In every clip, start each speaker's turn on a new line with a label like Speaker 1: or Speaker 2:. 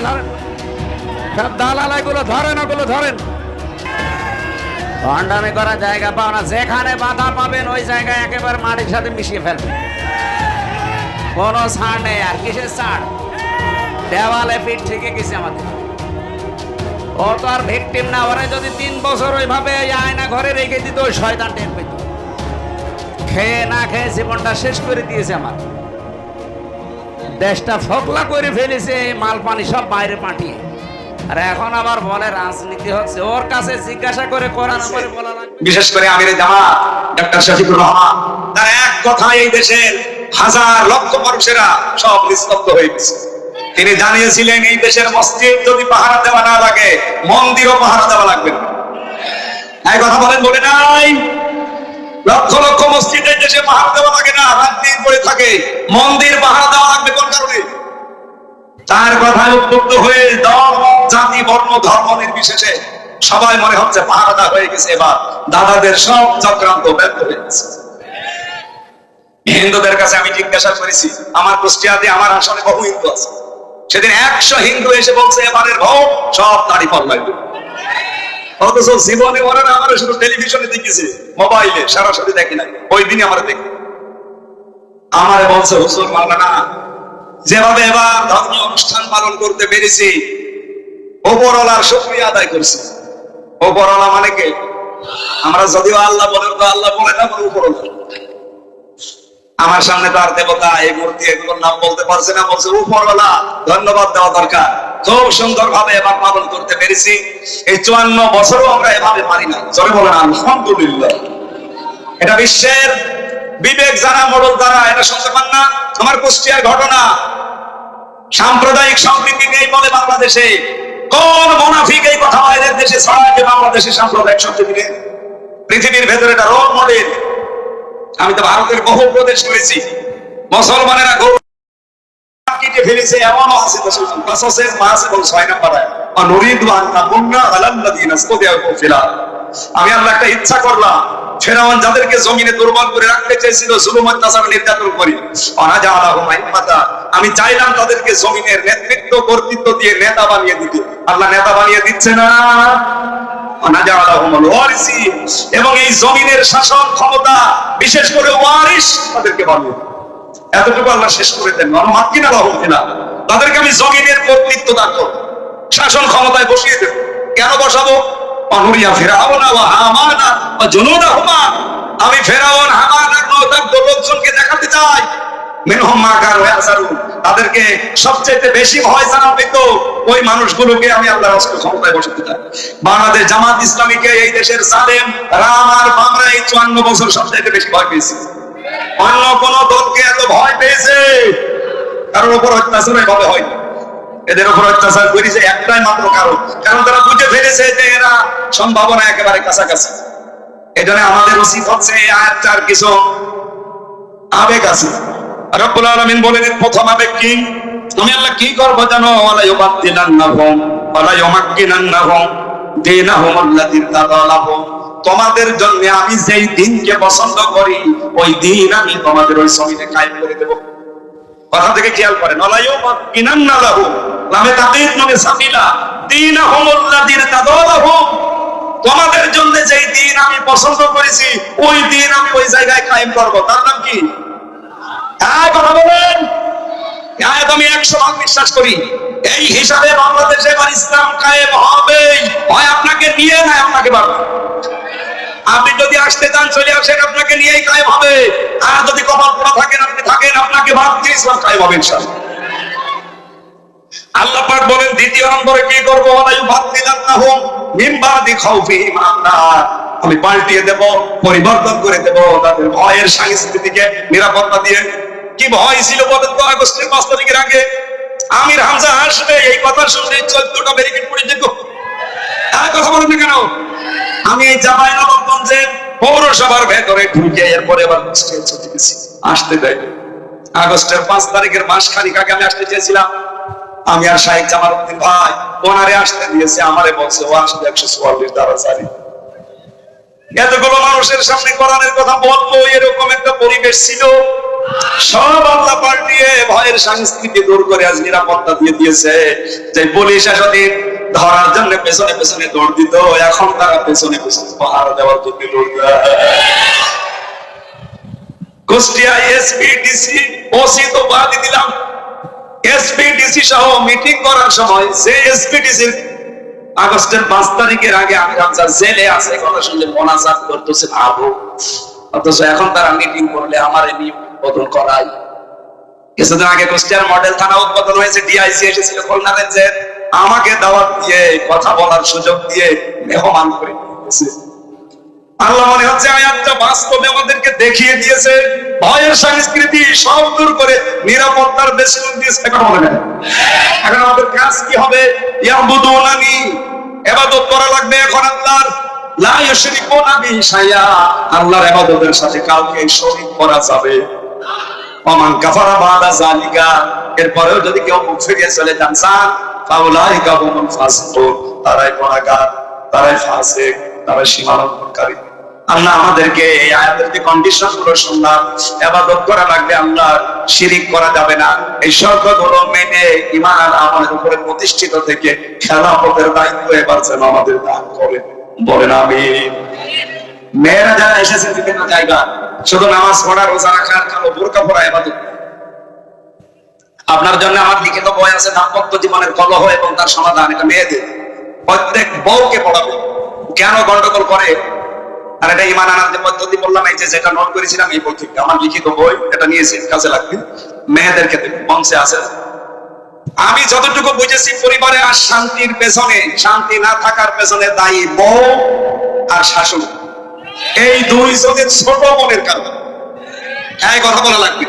Speaker 1: ধরেন। সব দালাল ধরেন, ওগুলো ধরেন। ভণ্ডামি জায়গা পাও না। যেখানে বাধা পাবেন, ওই জায়গায় একেবারে মাটির সাথে মিশিয়ে ফেলবেন। নেই আর, কিসের ছাড়? দেওয়ালে পিঠ গেছে আমাদের। ও তো আর ভিকটিম না, ওরা যদি তিন বছর ওইভাবে আয়না ঘরে রেখে দিত, ওই শয়তান পেত। খেয়ে না খেয়ে জীবনটা শেষ করে দিয়েছে আমার। দেশটা ফকলা করে ফেলেছে মাল পানি সব বাইরে পাঠিয়ে। আর এখন আবার বলে, রাজনীতি হচ্ছে। ওর কাছে জিজ্ঞাসা করে কোরআন করে বলা
Speaker 2: বিশেষ করে আমির জামাত ডক্টর শফিকুর রহমান, তার এক কথা এই দেশের হাজার লক্ষ মানুষেরা সব নিস্তব্ধ হয়ে গেছে। তিনি জানিয়েছিলেন, এই দেশের মসজিদ যদি পাহারা দেওয়া না লাগে, মন্দিরও পাহারা দেওয়া লাগবে না। এই কথা বলেন বলে নাই। লক্ষ লক্ষ মসজিদ এই দেশে পাহারা দেওয়া লাগে না, রাত দিন করে থাকে, মন্দির পাহারা দেওয়া লাগবে কোন কারণে? তার কথায় উদ্বুদ্ধ হয়ে দল, জাতি, বর্ণ, ধর্ম নির্বিশেষে সবাই মনে হচ্ছে পাহারাদা হয়ে গেছে এবার। দাদাদের সব চক্রান্ত ব্যর্থ হয়ে গেছে। হিন্দুদের কাছে আমি জিজ্ঞাসা করেছি, আমার কুষ্টিয়াতে, আমার আসলে বহু হিন্দু আছে। সেদিন একশো হিন্দু এসে বলছে, এবারের ভোট, সব দাড়ি পাল্লাই দেবে। অথচ জীবনে ওরা না আমার শুধু টেলিভিশনে দেখেছে, মোবাইলে, সরাসরি দেখি নাই। ওই দিনই আমার দেখি। আমার বলছে, হুজুর, মাওলানা, যেভাবে এবার ধর্মীয় অনুষ্ঠান পালন করতে পেরেছি, ওপরওয়ালার শুক্রিয়া আদায় করছি। ওপরওয়ালা মানে কে? আমরা যদিও আল্লাহ বলেন, তো আল্লাহ বলে না বলে উপরওয়ালা। আমার সামনে তো আর দেবতা এই মূর্তি, এগুলোর নাম বলতে পারছে না, বলছে উপরওয়ালা। ধন্যবাদ দেওয়া দরকার। খুব সুন্দর ভাবে এবার পালন করতে পেরেছি। এই চুয়ান্ন বছরও আমরা এভাবে পারি না জোরে বলেন, আলহামদুলিল্লাহ। এটা বিশ্বের বিবেক জানা মডল দ্বারা এটা শুনতে পান না? আমার কুষ্টিয়ার ঘটনা। সাম্প্রদায়িক সম্প্রীতি নেই বলে বাংলাদেশে। কোন মোনাফিক এই কথা বাইরের দেশে ছড়ায় যে বাংলাদেশে সাম্প্রদায়িক সম্প্রীতি নেই পৃথিবীর ভেতরে এটা রোল মডেল আমি তো ভারতের বহু প্রদেশ করেছি মুসলমানেরা গরু ফেলেছে এমনও আছে কাসাসের মাস এবং ছয় নাম্বার। আমি আল্লাহ একটা ইচ্ছা করলাম, ফেরাউন যাদেরকে জমিনে দুর্বল করে রাখতে চেয়েছিল, জুলুম অত্যাচার নির্যাতন করি। আমি চাইলাম তাদেরকে জমিনের নেতৃত্ব, কর্তৃত্ব দিয়ে নেতা বানিয়ে দিতে। আল্লাহ নেতা বানিয়ে দিচ্ছে না। এবং এই জমিনের শাসন ক্ষমতা, বিশেষ করে ওয়ারিস, তাদেরকে বানিয়ে। এতটুকু আল্লাহ শেষ করে দেন। অনুমাত কিনা বাহু কিনা তাদেরকে আমি জমিনের কর্তৃত্ব দান করব। শাসন ক্ষমতায় বসিয়ে দেব। কেন বসাবো? ওয়া হামানা ওয়া জুনুদাহুমা। আমি লোকজনকে দেখাতে চাই। তাদেরকে সবচেয়ে বেশি ভয় ওই মানুষগুলোকে আমি আল্লাহর রাস্তায় ক্ষমতায় বসাতে চাই। বাংলাদেশ জামাত ইসলামীকে এই দেশের সালেম রাম আর বাংলা এই চুয়ান্ন বছর সবচেয়ে বেশি ভয় পেয়েছে। অন্য কোন দলকে এত ভয় পেয়েছে? কারোর উপর অত্যাচার এভাবে হয়নি এদের উপর অত্যাচার করেছে একটাই মাত্র কারণ। কারণ তারা বুঝে ফেলেছে যে এরা সম্ভাবনা একেবারে কাছাকাছি। এজন্য আমাদের উচিত হচ্ছে আয়াতটার কিছু আবেগ আছে। রব্বুল আলামিন বলে দিন প্রথম আবেগ কি? তুমি আল্লাহ কি করব জানো? ওয়ালা ইউবাদদিলান্নাহুম ওয়ালা ইউমাক্কিনান্নাহুম, দীনাহুম আল্লাযী তাদালাহুম তোমাদের জন্য আমি যেই দিনকে পছন্দ করি, ওই দিন আমি তোমাদের ওই জমিনে কায়েম করে দেব। কথা থেকে খেয়াল করেন লামে তাকিদ নবে সাবিলা দীনাহুম আল্লাযী তাদালাহুম তোমাদের জন্য যেই দিন আমি পছন্দ করেছি, ওই দিন আমি ওই জায়গায় কায়েম করব। তার নাম কি? হ্যাঁ কথা বলেন। হ্যাঁ আমি একশো ভাগ বিশ্বাস করি। এই হিসাবে বাংলাদেশে এবার ইসলাম কায়েম হবে হয় আপনাকে নিয়ে, না আপনাকে বাড়বে। আপনি যদি আসতে চান, চলে আসেন, আপনাকে নিয়েই কায়েম হবে। আর যদি কপাল পোড়া থাকেন, আপনি থাকেন, আপনাকে বাদ দিয়ে ইসলাম কায়েম হবে আল্লাহ পাক বলেন, দ্বিতীয় নম্বরে কি করব? আমি পাল্টিয়ে দেব, পরিবর্তন করে দেব তাদের ভয়ের সংস্কৃতিকে, নিরাপত্তা দিয়ে। কি ভয় ছিল বলেন তো, আগস্টের পাঁচ তারিখের আগে? আমির হামজা আসবে, এই কথা শুনে চোদ্দটা ব্যারিকেড পড়ে যেত। আর কথা বলেন না কেন? আমি এই পৌরসভার ভেতরে ঢুকে এরপরে গেছি। আসতে দেয় আগস্টের পাঁচ তারিখের মাস খানিক আগে আমি আসতে চেয়েছিলাম। আমি আর জামাল উদ্দিন ভাই, ওনারে আসতে দিয়েছে। আমারে বলছে, ও একশো চুয়াল্লিশ দ্বারা এতগুলো মানুষের সামনে কোরআনের কথা বলব এরকম একটা পরিবেশ ছিল। সব আল্লাহ পাল্টিয়ে ভয়ের সংস্কৃতি দূর করে আজ নিরাপত্তা দিয়ে দিয়েছে। যে পুলিশ এতদিন ধরার জন্য পেছনে পেছনে দৌড় দিত এখন তারা পেছনে পেছনে পাহারা দেওয়ার জন্য দৌড় দেয়। কুষ্টিয়া এসপি ডিসি ওসি তো বাদই দিলাম। এসপি সহ মিটিং করার সময় যে আগস্টের পাঁচ তারিখের আগে আমি রামজা জেলে আছে, কথা শুনলে মোনাজাত করতেছে, ভাবো। অথচ এখন তারা মিটিং করলে আমার বদল করাই কিছুদিন আগে কুষ্টিয়ার মডেল থানা উদ্বোধন হয়েছে ডিআইসি এসেছিল খুলনা রেঞ্জের। আমাকে দাওয়াত দিয়ে, কথা বলার সুযোগ দিয়ে মেহমান করে নিয়েছে আল্লাহ মনে হচ্ছে আয়াতটা বাস্তবে আমাদেরকে দেখিয়ে দিয়েছে। ভয়ের সংস্কৃতি সব দূর করে নিরাপত্তার দিয়েছে, এখন মনে এখন আমাদের কাজ কি হবে? করা লাগবে এখন আল্লাহর। লা ইউশরিকুনা বিহি শাইআ, আল্লাহর ইবাদতের সাথে কাউকে শরীক করা যাবে। ওমান কাফারা বাদা জালিকা এরপরেও যদি কেউ মুখ ফিরিয়ে চলে যান হুমুল ফাসিকুন। তারাই তারাই ফাসিক, তারাই সীমালঙ্ঘনকারী। আল্লাহ আমাদেরকে এই আয়াতের যে কন্ডিশনগুলো শুনলাম, এবাদত করা লাগবে আল্লাহ শিরিক করা যাবে না। এই শর্তগুলো মেনে ইমান আর আমলের উপরে প্রতিষ্ঠিত থেকে খেলাফতের দায়িত্ব এবার যেন আমাদের দান করে বলেন আমি মেয়েরা যারা এসেছে বিভিন্ন জায়গা শুধু নামাজ পড়া, রোজা রাখা কালো বোরকা পড়া এবাদত। আপনার জন্য আমার লিখিত বই আছে, দাম্পত্য জীবনের কলহ এবং তার সমাধান, এটা মেয়েদের প্রত্যেক বউকে পড়াবে। কেন গন্ডগোল করে? আর এটা ইমান যে পদ্ধতি বললাম, এই যে যেটা নোট করেছিলাম, এই বই আমার লিখিত বই, এটা নিয়েছি, কাজে লাগবে। মেয়েদের ক্ষেত্রে বংশে আছে। আমি যতটুকু বুঝেছি, পরিবারে আর শান্তির পেছনে, শান্তি না থাকার পেছনে দায়ী বউ আর শাশুড়ি। এই দুই জনের ছোট মনের কারণে। এই কথা বলা লাগবে।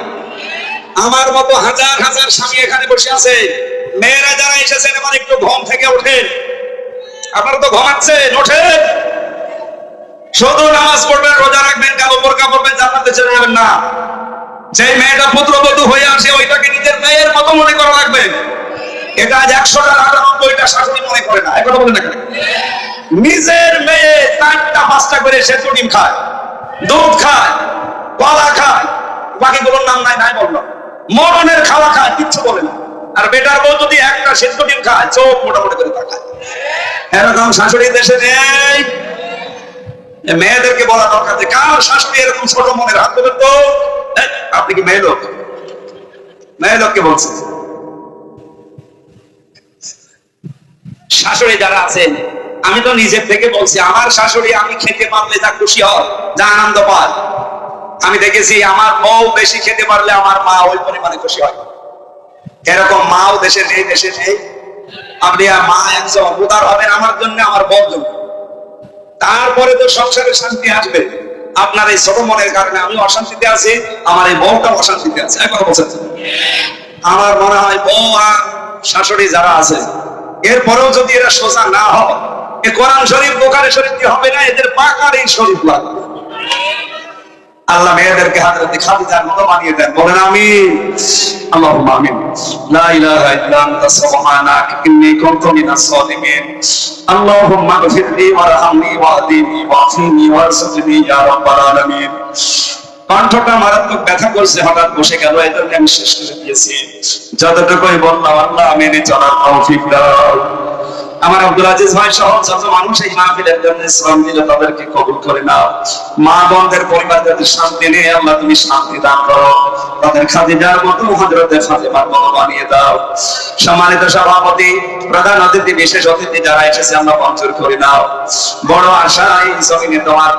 Speaker 2: আমার মতো হাজার হাজার স্বামী এখানে বসে আছে। মেয়েরা যারা এসেছেন, এবার একটু ঘুম থেকে ওঠেন। আপনারা তো ঘুমাচ্ছেন, ওঠেন। শুধু নামাজ পড়বেন, রোজা রাখবেন কালো বোরকা পড়বেন জান্নাতে চলে যাবেন না। যে মেয়েটা পুত্রবধূ হয়ে আসে, ওইটাকে নিজের মেয়ের মতো মনে করা লাগবে। এটা আজ শাশুড়ি মনে করে না। বলে না কেন? নিজের মেয়ে চারটা, পাঁচটা করে সেদ্ধ ডিম খায়। দুধ খায়, কলা খায়, বাকিগুলোর নাম নাই নাই বলল। মরণের খাওয়া খায়, কিচ্ছু বলে না। আর বেটার বউ যদি একটা সেদ্ধ ডিম খায়, চোখ মোটামুটি করে এরকম শাশুড়ি দেশে নেই। মেয়েদেরকে বলা দরকার যে, কার শাশুড়ি এরকম ছোট মনের হাত দেবেন তো? আপনি কি মেয়ে লোক? মেয়ে লোককে বলছেন। শাশুড়ি যারা আছেন, আমি তো নিজের থেকে বলছি, আমার শাশুড়ি আমি খেতে পারলে যা খুশি হয়, যা আনন্দ পায়। আমি দেখেছি আমার বউ বেশি খেতে পারলে আমার মা ওই পরিমাণে খুশি হয়। এরকম মাও দেশে নেই দেশে নেই। আপনি মা একজন উদার হবেন আমার জন্য, আমার বউ জন্য। তারপরে তো সংসারে শান্তি আসবে। আপনার এই ছোট মনের কারণে আমি অশান্তিতে আছি, আমার এই বউটা অশান্তিতে আছে। এক কথা বলছেন। আমার মনে হয় বউ আর শাশুড়ি যারা আছে এরপরেও যদি এরা সোজা না হয়, এ কোরআন শরীফ বোকারে শরীফ কি হবে না? এদের পাকারই শরীফ লাগবে। আল্লাহ মেয়েদেরকে হাজরতে খাদিজার মতো বানিয়ে দেন। বলেন আমি আল্লাহুম্মা আমিন। লা ইলাহা ইল্লা আনতা, সুবহানাক, ইন্নী কুনতু মিনাস সালিমিন। আল্লাহুম্মা ওয়ারহামনি ওয়াহদিনি ওয়াফিনি ইয়া রাব্বাল আলামিন। কণ্ঠটা মারাত্মক ব্যথা করছে, হঠাৎ বসে গেল। এই জন্য আমি শেষ করে দিয়েছি। যতটুকুই বললাম, আল্লাহ মেনে চলার তৌফিক দাও। আমার আব্দুল আজিজ ভাই সহ যত মানুষ এই মাহফিলের জন্য শ্রম দিল তাদেরকে কবুল করে নাও। মা বোনদের পরিবার যাদের শান্তি নেই আল্লাহ তুমি শান্তি দান করো। তাদের খাদিজার মতো হজরতের ফাতেমার মতো বানিয়ে দাও। সম্মানিত সভাপতি, প্রধান অতিথি, বিশেষ অতিথি যারা এসেছে, আমরা মঞ্জুর করে নাও। বড় আশা এই জমিনে তোমার